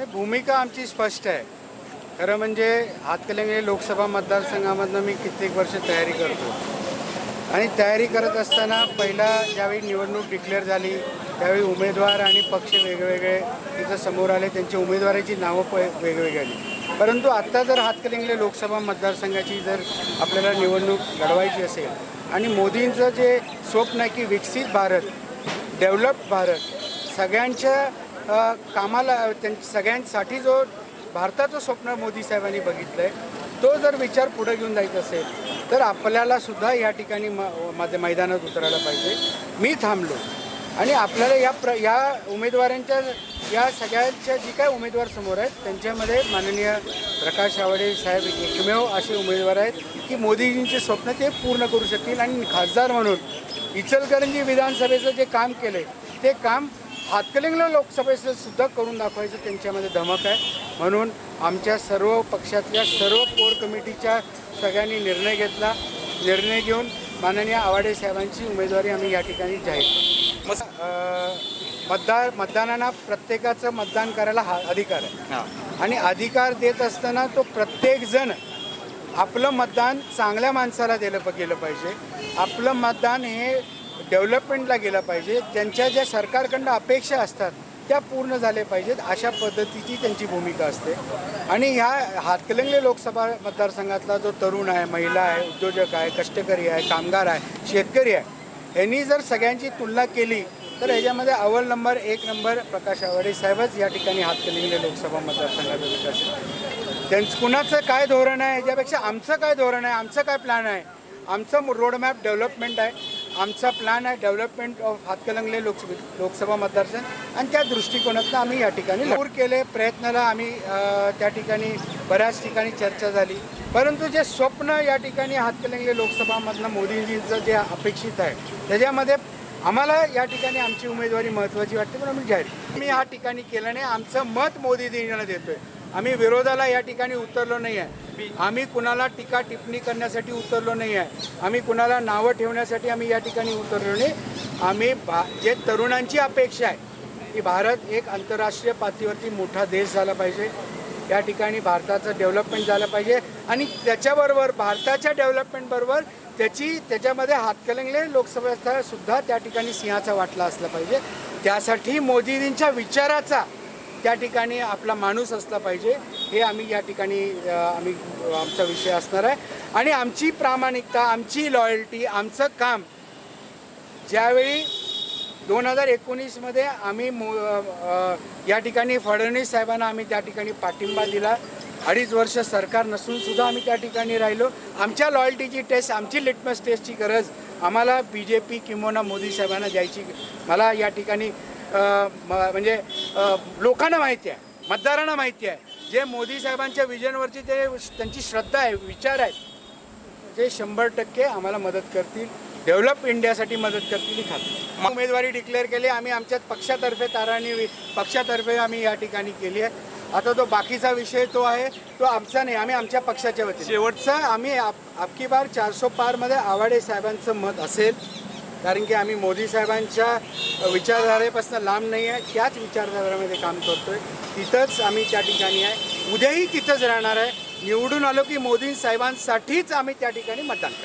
हे भूमिका आमची स्पष्ट आहे. खरं म्हणजे हातकलंगले लोकसभा मतदारसंघामधनं मी कित्येक वर्ष तयारी करतो. आणि तयारी करत असताना पहिला ज्यावेळी निवडणूक डिक्लेअर झाली त्यावेळी उमेदवार आणि पक्ष वेगवेगळे तिथं समोर आले त्यांची उमेदवाराची नावं प वेगवेगळी आली. परंतु आत्ता जर हातकलिंगले लोकसभा मतदारसंघाची जर आपल्याला निवडणूक लढवायची असेल आणि मोदींचं जे स्वप्न आहे की विकसित भारत डेव्हलप्ड भारत सगळ्यांच्या कामाला त्यां सगळ्यांसाठी जो भारताचं स्वप्न मोदी साहेबांनी बघितलं आहे तो जर विचार पुढे घेऊन जायचा असेल तर आपल्याला सुद्धा या ठिकाणी म मैदानात उतरायला पाहिजे. मी थांबलो. आणि आपल्याला या प्र या उमेदवारांच्या या सगळ्यांच्या जी काय उमेदवार समोर आहेत त्यांच्यामध्ये माननीय प्रकाश आवाडे साहेब एकमेव असे उमेदवार आहेत की मोदीजींचे स्वप्न ते पूर्ण करू शकतील. आणि खासदार म्हणून इचलकरंजी विधानसभेचं जे काम केलं ते काम हातकलिंगला लोकसभेचं सुद्धा करून दाखवायचं त्यांच्यामध्ये धमक आहे. म्हणून आमच्या सर्व पक्षातल्या सर्व कोर कमिटीच्या सगळ्यांनी निर्णय घेतला. निर्णय घेऊन माननीय आवाडे साहेबांची उमेदवारी आम्ही या ठिकाणी जाहीर मतदार मतदानाला प्रत्येकाचं मतदान करायला हा अधिकार आहे. आणि अधिकार देत असताना तो प्रत्येकजण आपलं मतदान चांगल्या माणसाला दिलं गेलं पाहिजे. आपलं मतदान हे डेव्हलपमेंटला गेलं पाहिजे त्यांच्या ज्या सरकारकडनं अपेक्षा असतात त्या पूर्ण झाल्या पाहिजेत अशा पद्धतीची त्यांची भूमिका असते. आणि ह्या हातकलंगले लोकसभा मतदारसंघातला जो तरुण आहे महिला आहे उद्योजक आहे कष्टकरी आहे कामगार आहे शेतकरी आहे यांनी जर सगळ्यांची तुलना केली तर ह्याच्यामध्ये अव्वल नंबर एक नंबर प्रकाश आवाडे साहेबच या ठिकाणी हातकलिंगले लोकसभा मतदारसंघाचा विकास त्यांचं कुणाचं काय धोरण आहे याच्यापेक्षा आमचं काय धोरण आहे आमचं काय प्लॅन आहे? आमचं रोडमॅप डेव्हलपमेंट आहे. आमचा प्लॅन आहे डेव्हलपमेंट ऑफ हातकलंगले लोकसभा लोकसभा मतदारसंघ. आणि त्या दृष्टिकोनातनं आम्ही या ठिकाणी दूर केले प्रयत्नाला आम्ही त्या ठिकाणी बऱ्याच ठिकाणी चर्चा झाली. परंतु जे स्वप्न या ठिकाणी हातकलंगले लोकसभामधनं मोदीजींचं जे अपेक्षित आहे त्याच्यामध्ये आम्हाला या ठिकाणी आमची उमेदवारी महत्त्वाची वाटते पण आम्ही जाहीर मी या ठिकाणी केलं नाही. आमचं मत मोदीजींना देतोय. आम्ही विरोधाला या ठिकाणी उतरलो नाही आहे आम्ही कुणाला टीका टिप्पणी करण्यासाठी उतरलो नाही आहे. आम्ही कुणाला नावं ठेवण्यासाठी आम्ही या ठिकाणी उतरलो नाही. आम्ही भा जे तरुणांची अपेक्षा आहे की भारत एक आंतरराष्ट्रीय पातळीवरती मोठा देश झाला पाहिजे. या ठिकाणी भारताचं डेव्हलपमेंट झालं पाहिजे. आणि त्याच्याबरोबर भारताच्या डेव्हलपमेंटबरोबर त्याची त्याच्यामध्ये हातकलंगले लोकसभेचा सुद्धा त्या ठिकाणी सिंहाचा वाटला असला पाहिजे. त्यासाठी मोदीजींच्या विचाराचा त्या ठिकाणी आपला माणूस असला पाहिजे हे आम्ही या ठिकाणी आम्ही आमचा विषय असणार आहे. आणि आमची प्रामाणिकता आमची लॉयल्टी आमचं काम ज्यावेळी दोन हजार एकोणीसमध्ये आम्ही मो या ठिकाणी फडणवीस साहेबांना आम्ही त्या ठिकाणी पाठिंबा दिला. अडीच वर्ष सरकार नसून सुद्धा आम्ही त्या ठिकाणी राहिलो. आमच्या लॉयल्टीची टेस्ट आमची लिटमस टेस्टची गरज आम्हाला बी जे पी किंवा मोदी साहेबांना द्यायची. मला या ठिकाणी म्हणजे लोकांना माहिती आहे मतदारांना माहिती आहे. जे मोदी साहेबांच्या विजनवरची ते त्यांची श्रद्धा आहे विचार आहेत ते शंभर टक्के आम्हाला मदत करतील डेव्हलप इंडियासाठी मदत करतील ही खात्री. उमेदवारी डिक्लेअर केली आम्ही आमच्या पक्षातर्फे ताराणी पक्षातर्फे आम्ही या ठिकाणी केली आहे. आता तो बाकीचा विषय तो आहे तो आमचा नाही आम्ही आमच्या पक्षाच्या वतीने. शेवटचा आम्ही आप- आपकी बार चारसो पारमध्ये आवाडे साहेबांचं मत असेल कारण की आम्ही मोदी साहेबांच्या विचारधारेपासून लांब नाही आहे त्याच विचारधारेमध्ये काम करतोय. तिथंच आम्ही त्या ठिकाणी आहे. उद्याही तिथंच राहणार आहे. निवडून आलो की मोदी साहेबांसाठीच आम्ही त्या ठिकाणी मतदान करतो